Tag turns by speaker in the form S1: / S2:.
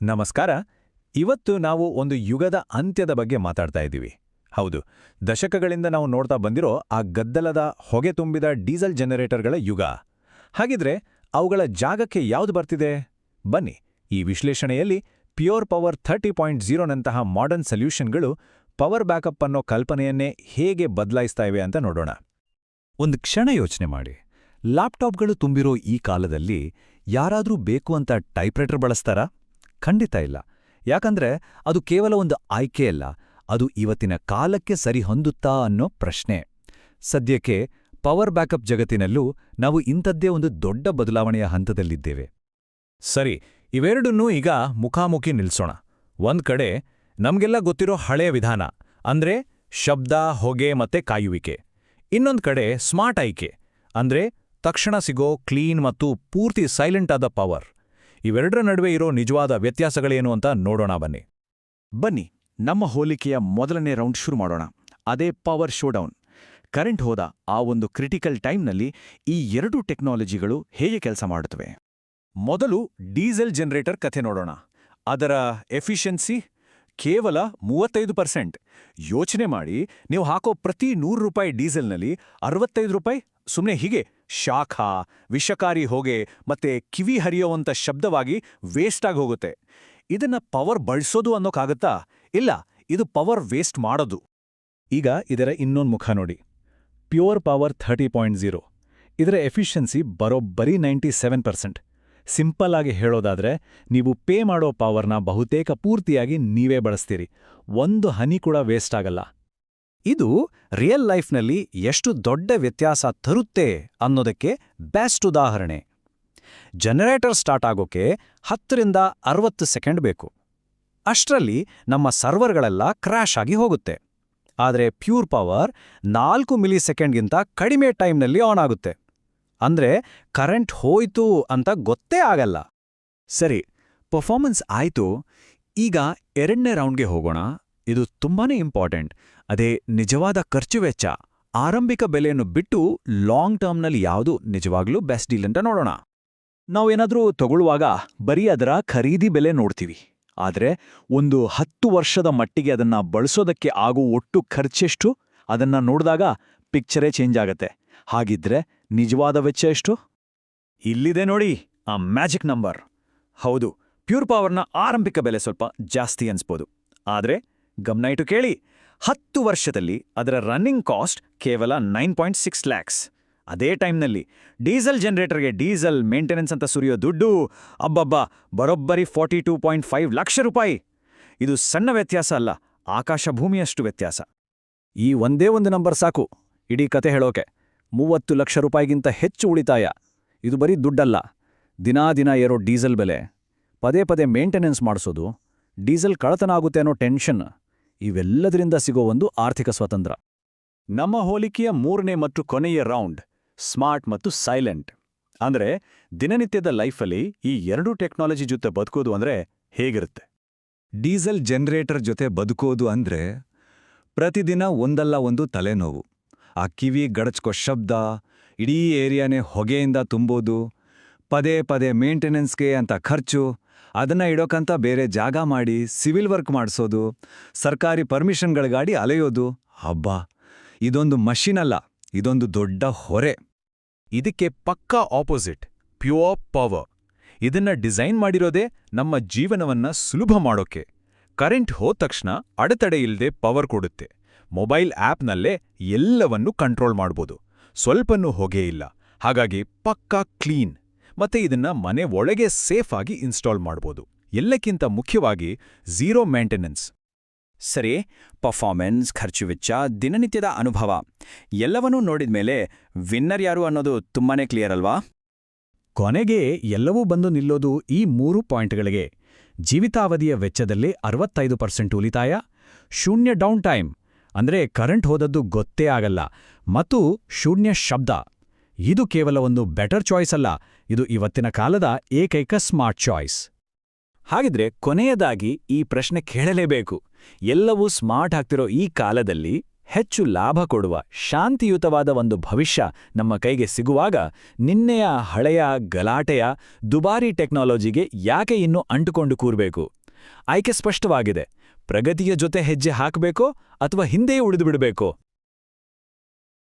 S1: ನಮಸ್ಕಾರ. ಇವತ್ತು ನಾವು ಒಂದು ಯುಗದ ಅಂತ್ಯದ ಬಗ್ಗೆ ಮಾತಾಡ್ತಾ ಇದ್ದೀವಿ. ಹೌದು, ದಶಕಗಳಿಂದ ನಾವು ನೋಡ್ತಾ ಬಂದಿರೋ ಆ ಗದ್ದಲದ ಹೊಗೆ ತುಂಬಿದ ಡೀಸೆಲ್ ಜನರೇಟರ್ಗಳ ಯುಗ. ಹಾಗಿದ್ರೆ ಅವುಗಳ ಜಾಗಕ್ಕೆ ಯಾವುದು ಬರ್ತಿದೆ? ಬನ್ನಿ, ಈ ವಿಶ್ಲೇಷಣೆಯಲ್ಲಿ ಪ್ಯೂರ್ ಪವರ್ ಥರ್ಟಿ ಪಾಯಿಂಟ್ ಜೀರೋನಂತಹ ಮಾಡರ್ನ್ ಸೊಲ್ಯೂಷನ್ಗಳು ಪವರ್ ಬ್ಯಾಕಪ್ ಅನ್ನೋ ಕಲ್ಪನೆಯನ್ನೇ ಹೇಗೆ ಬದಲಾಯಿಸ್ತಾ ಇವೆ ಅಂತ ನೋಡೋಣ.
S2: ಒಂದು ಕ್ಷಣ ಯೋಚನೆ ಮಾಡಿ. ಲ್ಯಾಪ್ಟಾಪ್ಗಳು ತುಂಬಿರೋ ಈ ಕಾಲದಲ್ಲಿ ಯಾರಾದರೂ ಬೇಕು ಅಂತ ಟೈಪ್ರೈಟರ್ ಬಳಸ್ತಾರಾ? ಖಂಡಿತ ಇಲ್ಲ. ಯಾಕಂದ್ರೆ ಅದು ಕೇವಲ ಒಂದು ಆಯ್ಕೆಯಲ್ಲ ಅದು ಇವತ್ತಿನ ಕಾಲಕ್ಕೆ ಸರಿಹೊಂದುತ್ತಾ ಅನ್ನೋ ಪ್ರಶ್ನೆ. ಸದ್ಯಕ್ಕೆ ಪವರ್ ಬ್ಯಾಕಪ್ ಜಗತ್ತಿನಲ್ಲೂ ನಾವು ಇಂಥದ್ದೇ ಒಂದು ದೊಡ್ಡ ಬದಲಾವಣೆಯ ಹಂತದಲ್ಲಿದ್ದೇವೆ.
S1: ಸರಿ, ಇವೆರಡನ್ನೂ ಈಗ ಮುಖಾಮುಖಿ ನಿಲ್ಸೋಣ. ಒಂದ್ ಕಡೆ ನಮ್ಗೆಲ್ಲ ಗೊತ್ತಿರೋ ಹಳೆಯ ವಿಧಾನ, ಅಂದ್ರೆ ಶಬ್ದ, ಹೊಗೆ ಮತ್ತೆ ಕಾಯುವಿಕೆ. ಇನ್ನೊಂದ್ ಕಡೆ ಸ್ಮಾರ್ಟ್ ಆಯ್ಕೆ, ಅಂದ್ರೆ ತಕ್ಷಣ ಸಿಗೋ ಕ್ಲೀನ್ ಮತ್ತು ಪೂರ್ತಿ ಸೈಲೆಂಟ್ ಆದ ಪವರ್. ಇವೆರಡರ ನಡುವೆ ಇರೋ ನಿಜವಾದ ವ್ಯತ್ಯಾಸಗಳೇನು ಅಂತ ನೋಡೋಣ ಬನ್ನಿ.
S3: ಬನ್ನಿ, ನಮ್ಮ ಹೋಲಿಕೆಯ ಮೊದಲನೇ ರೌಂಡ್ ಶುರು ಮಾಡೋಣ. ಅದೇ ಪವರ್ ಶೋಡೌನ್. ಕರೆಂಟ್ ಹೋದ ಆ ಒಂದು ಕ್ರಿಟಿಕಲ್ ಟೈಮ್ನಲ್ಲಿ ಈ ಎರಡು ಟೆಕ್ನಾಲಜಿಗಳು ಹೇಗೆ ಕೆಲಸ ಮಾಡುತ್ತವೆ?
S1: ಮೊದಲು ಡೀಸೆಲ್ ಜನರೇಟರ್ ಕಥೆ ನೋಡೋಣ. ಅದರ ಎಫಿಷಿಯನ್ಸಿ ಕೇವಲ ಮೂವತ್ತೈದು ಪರ್ಸೆಂಟ್. ಯೋಚನೆ ಮಾಡಿ, ನೀವು ಹಾಕೋ ಪ್ರತಿ ನೂರು ರೂಪಾಯಿ ಡೀಸೆಲ್ನಲ್ಲಿ ಅರವತ್ತೈದು ರೂಪಾಯಿ ಸುಮ್ಮನೆ ಹೀಗೆ ಶಾಖ, ವಿಷಕಾರಿ ಹೋಗೆ ಮತ್ತೆ ಕಿವಿ ಹರಿಯೋವಂಥ ಶಬ್ದವಾಗಿ ವೇಸ್ಟ್ ಆಗಿ ಹೋಗುತ್ತೆ. ಇದನ್ನ ಪವರ್ ಬಳಸೋದು ಅನ್ನೋಕ್ಕಾಗತ್ತಾ ಇಲ್ಲ, ಇದು ಪವರ್ ವೇಸ್ಟ್ ಮಾಡೋದು. ಈಗ ಇದರ ಇನ್ನೊಂದು ಮುಖ ನೋಡಿ. Pure power thirty point zero ಇದರ ಎಫಿಷಿಯನ್ಸಿ ಬರೋಬ್ಬರಿ ನೈಂಟಿ ಸೆವೆನ್ ಪರ್ಸೆಂಟ್ ಸಿಂಪಲ್ ಆಗಿ ಹೇಳೋದಾದ್ರೆ, ನೀವು ಪೇ ಮಾಡೋ ಪವರ್ನ ಬಹುತೇಕ ಪೂರ್ತಿಯಾಗಿ ನೀವೇ ಬಳಸ್ತೀರಿ. ಒಂದು ಹನಿ ಕೂಡ ವೇಸ್ಟ್ ಆಗಲ್ಲ. ಇದು ರಿಯಲ್ ಲೈಫ್ನಲ್ಲಿ ಎಷ್ಟು ದೊಡ್ಡ ವ್ಯತ್ಯಾಸ ತರುತ್ತೆ ಅನ್ನೋದಕ್ಕೆ ಬೆಸ್ಟ್ ಉದಾಹರಣೆ. ಜನರೇಟರ್ ಸ್ಟಾರ್ಟ್ ಆಗೋಕೆ ಹತ್ತರಿಂದ ಅರವತ್ತು ಸೆಕೆಂಡ್ ಬೇಕು. ಅಷ್ಟರಲ್ಲಿ ನಮ್ಮ ಸರ್ವರ್ಗಳೆಲ್ಲ ಕ್ರ್ಯಾಶ್ ಆಗಿ ಹೋಗುತ್ತೆ. ಆದರೆ ಪ್ಯೂರ್ ಪವರ್ ನಾಲ್ಕು ಮಿಲಿ ಸೆಕೆಂಡ್ಗಿಂತ ಕಡಿಮೆ ಟೈಮ್ನಲ್ಲಿ ಆನ್ ಆಗುತ್ತೆ. ಅಂದ್ರೆ ಕರೆಂಟ್ ಹೋಯ್ತು ಅಂತ ಗೊತ್ತೇ ಆಗಲ್ಲ. ಸರಿ ಪರ್ಫಾರ್ಮೆನ್ಸ್ ಆಯ್ತು. ಈಗ ಎರಡನೇ ರೌಂಡ್ಗೆ ಹೋಗೋಣ. ಇದು ತುಂಬಾನೇ ಇಂಪಾರ್ಟೆಂಟ್ ಅದೇ ನಿಜವಾದ ಖರ್ಚು ವೆಚ್ಚ, ಆರಂಭಿಕ ಬೆಲೆಯನ್ನು ಬಿಟ್ಟು ಲಾಂಗ್ ಟರ್ಮ್ನಲ್ಲಿ ಯಾವುದು ನಿಜವಾಗ್ಲೂ ಬೆಸ್ಟ್ ಡೀಲ್ ಅಂತ ನೋಡೋಣ. ನಾವೇನಾದರೂ ತಗೊಳ್ಳುವಾಗ ಬರೀ ಅದರ ಖರೀದಿ ಬೆಲೆ ನೋಡ್ತೀವಿ. ಆದರೆ ಒಂದು ಹತ್ತು ವರ್ಷದ ಮಟ್ಟಿಗೆ ಅದನ್ನ ಬಳಸೋದಕ್ಕೆ ಆಗೋ ಒಟ್ಟು ಖರ್ಚೆಷ್ಟು? ಅದನ್ನ ನೋಡಿದಾಗ ಪಿಕ್ಚರೇ ಚೇಂಜ್ ಆಗತ್ತೆ. ಹಾಗಿದ್ರೆ ನಿಜವಾದ ವೆಚ್ಚ ಎಷ್ಟು? ಇಲ್ಲಿದೆ ನೋಡಿ ಆ ಮ್ಯಾಜಿಕ್ ನಂಬರ್ ಹೌದು ಪ್ಯೂರ್ ಪವರ್ನ ಆರಂಭಿಕ ಬೆಲೆ ಸ್ವಲ್ಪ ಜಾಸ್ತಿ ಅನ್ಸ್ಬೋದು. ಆದ್ರೆ ಗಮನ ಇಟ್ಟು ಕೇಳಿ. ಹತ್ತು ವರ್ಷದಲ್ಲಿ ಅದರ ರನ್ನಿಂಗ್ ಕಾಸ್ಟ್ ಕೇವಲ ನೈನ್ ಪಾಯಿಂಟ್ ಸಿಕ್ಸ್ ಲ್ಯಾಕ್ಸ್ ಅದೇ ಟೈಮ್ನಲ್ಲಿ ಡೀಸೆಲ್ ಜನರೇಟರ್ಗೆ ಡೀಸೆಲ್ ಮೇಂಟೆನೆನ್ಸ್ ಅಂತ ಸುರಿಯೋ ದುಡ್ಡು ಅಬ್ಬಬ್ಬ, ಬರೋಬ್ಬರಿ forty two point five lakh ರೂಪಾಯಿ. ಇದು ಸಣ್ಣ ವ್ಯತ್ಯಾಸ ಅಲ್ಲ, ಆಕಾಶ ಭೂಮಿಯಷ್ಟು ವ್ಯತ್ಯಾಸ. ಈ ಒಂದೇ ಒಂದು ನಂಬರ್ ಸಾಕು, ಇಡೀ ಕತೆ ಹೇಳೋಕೆ. ಮೂವತ್ತು ಲಕ್ಷ ರೂಪಾಯಿಗಿಂತ ಹೆಚ್ಚು ಉಳಿತಾಯ. ಇದು ಬರೀ ದುಡ್ಡಲ್ಲ, ದಿನಾ ದಿನ ಏರೋ ಡೀಸೆಲ್ ಬೆಲೆ. ಪದೇ ಪದೇ ಮೇಂಟೆನೆನ್ಸ್ ಮಾಡಿಸೋದು, ಡೀಸೆಲ್ ಕಳತನ ಆಗುತ್ತೆ ಅನ್ನೋ ಟೆನ್ಷನ್ ಇವೆಲ್ಲದರಿಂದ ಸಿಗೋ ಒಂದು ಆರ್ಥಿಕ ಸ್ವಾತಂತ್ರ್ಯ ನಮ್ಮ ಹೋಲಿಕೆಯ ಮೂರನೇ ಮತ್ತು ಕೊನೆಯ ರೌಂಡ್, ಸ್ಮಾರ್ಟ್ ಮತ್ತು ಸೈಲೆಂಟ್. ಅಂದ್ರೆ ದಿನನಿತ್ಯದ ಲೈಫಲ್ಲಿ ಈ ಎರಡೂ ಟೆಕ್ನಾಲಜಿ ಜೊತೆ ಬದುಕೋದು ಅಂದ್ರೆ ಹೇಗಿರುತ್ತೆ?
S2: ಡೀಸೆಲ್ ಜನರೇಟರ್ ಜೊತೆ ಬದುಕೋದು ಅಂದ್ರೆ ಪ್ರತಿದಿನ ಒಂದಲ್ಲ ಒಂದು ತಲೆನೋವು. ಆ ಕಿವಿ ಗಡಚ್ಕೋ ಶಬ್ದ, ಇಡೀ ಏರಿಯಾನೇ ಹೊಗೆಯಿಂದ ತುಂಬೋದು. ಪದೇ ಪದೇ ಮೇಂಟೆನೆನ್ಸ್ಗೆ ಅಂತ ಖರ್ಚು ಅದನ್ನ ಇಡೋಕಂತ ಬೇರೆ ಜಾಗ ಮಾಡಿ ಸಿವಿಲ್ ವರ್ಕ್ ಮಾಡಿಸೋದು, ಸರ್ಕಾರಿ ಪರ್ಮಿಷನ್ಗಳಿಗಾಡಿ ಅಲೆಯೋದು, ಹಬ್ಬ. ಇದೊಂದು ಮಷಿನ್ ಅಲ್ಲ, ಇದೊಂದು ದೊಡ್ಡ ಹೊರೆ.
S1: ಇದಕ್ಕೆ ಪಕ್ಕಾ ಆಪೋಸಿಟ್ ಪ್ಯೂರ್ ಪವರ್ ಇದನ್ನ ಡಿಸೈನ್ ಮಾಡಿರೋದೇ ನಮ್ಮ ಜೀವನವನ್ನ ಸುಲಭ ಮಾಡೋಕೆ. ಕರೆಂಟ್ ಹೋದ ತಕ್ಷಣ ಅಡೆತಡೆ ಇಲ್ಲದೆ ಪವರ್ ಕೊಡುತ್ತೆ. ಮೊಬೈಲ್ ಆ್ಯಪ್ನಲ್ಲೇ ಎಲ್ಲವನ್ನೂ ಕಂಟ್ರೋಲ್ ಮಾಡ್ಬೋದು. ಸ್ವಲ್ಪನೂ ಹೊಗೆ ಇಲ್ಲ. ಹಾಗಾಗಿ ಪಕ್ಕಾ ಕ್ಲೀನ್. ಮತ್ತೆ ಇದನ್ನ ಮನೆ ಒಳಗೆ ಸೇಫ್ ಆಗಿ ಇನ್ಸ್ಟಾಲ್ ಮಾಡ್ಬೋದು. ಎಲ್ಲಕ್ಕಿಂತ ಮುಖ್ಯವಾಗಿ ಝೀರೋ ಮೇಂಟೆನೆನ್ಸ್
S3: ಸರಿ ಪರ್ಫಾರ್ಮೆನ್ಸ್ ಖರ್ಚು ವೆಚ್ಚ, ದಿನನಿತ್ಯದ ಅನುಭವ, ಎಲ್ಲವನ್ನೂ ನೋಡಿದ ಮೇಲೆ ವಿನ್ನರ್ ಯಾರು ಅನ್ನೋದು ತುಂಬಾನೇ ಕ್ಲಿಯರ್ ಅಲ್ವಾ?
S1: ಕೊನೆಗೆ ಎಲ್ಲವೂ ಬಂದು ನಿಲ್ಲೋದು ಈ ಮೂರು ಪಾಯಿಂಟ್ಗಳಿಗೆ. ಜೀವಿತಾವಧಿಯ ವೆಚ್ಚದಲ್ಲಿ ಅರವತ್ತೈದು ಪರ್ಸೆಂಟ್ ಉಳಿತಾಯ, ಶೂನ್ಯ ಡೌನ್ ಟೈಮ್ ಅಂದ್ರೆ ಕರೆಂಟ್ ಹೋದದ್ದು ಗೊತ್ತೇ ಆಗಲ್ಲ, ಮತ್ತು ಶೂನ್ಯ ಶಬ್ದ. ಇದು ಕೇವಲ ಒಂದು ಬೆಟರ್ ಚಾಯ್ಸ್ ಅಲ್ಲ, ಇದು ಇವತ್ತಿನ ಕಾಲದ ಏಕೈಕ ಸ್ಮಾರ್ಟ್ ಚಾಯ್ಸ್ ಹಾಗಿದ್ರೆ ಕೊನೆಯದಾಗಿ ಈ ಪ್ರಶ್ನೆ ಕೇಳಲೇಬೇಕು. ಎಲ್ಲವೂ ಸ್ಮಾರ್ಟ್ ಆಗ್ತಿರೋ ಈ ಕಾಲದಲ್ಲಿ
S2: ಹೆಚ್ಚು ಲಾಭ ಕೊಡುವ ಶಾಂತಿಯುತವಾದ ಒಂದು ಭವಿಷ್ಯ ನಮ್ಮ ಕೈಗೆ ಸಿಗುವಾಗ ನಿನ್ನೆಯ ಹಳೆಯ ಗಲಾಟೆಯ ದುಬಾರಿ ಟೆಕ್ನಾಲಜಿಗೆ ಯಾಕೆ ಇನ್ನೂ ಅಂಟುಕೊಂಡು ಕೂರಬೇಕು? ಆಯ್ಕೆ ಸ್ಪಷ್ಟವಾಗಿದೆ. ಪ್ರಗತಿಯ ಜೊತೆ ಹೆಜ್ಜೆ ಹಾಕಬೇಕೋ ಅಥವಾ ಹಿಂದೆಯೇ ಉಳಿದುಬಿಡಬೇಕೋ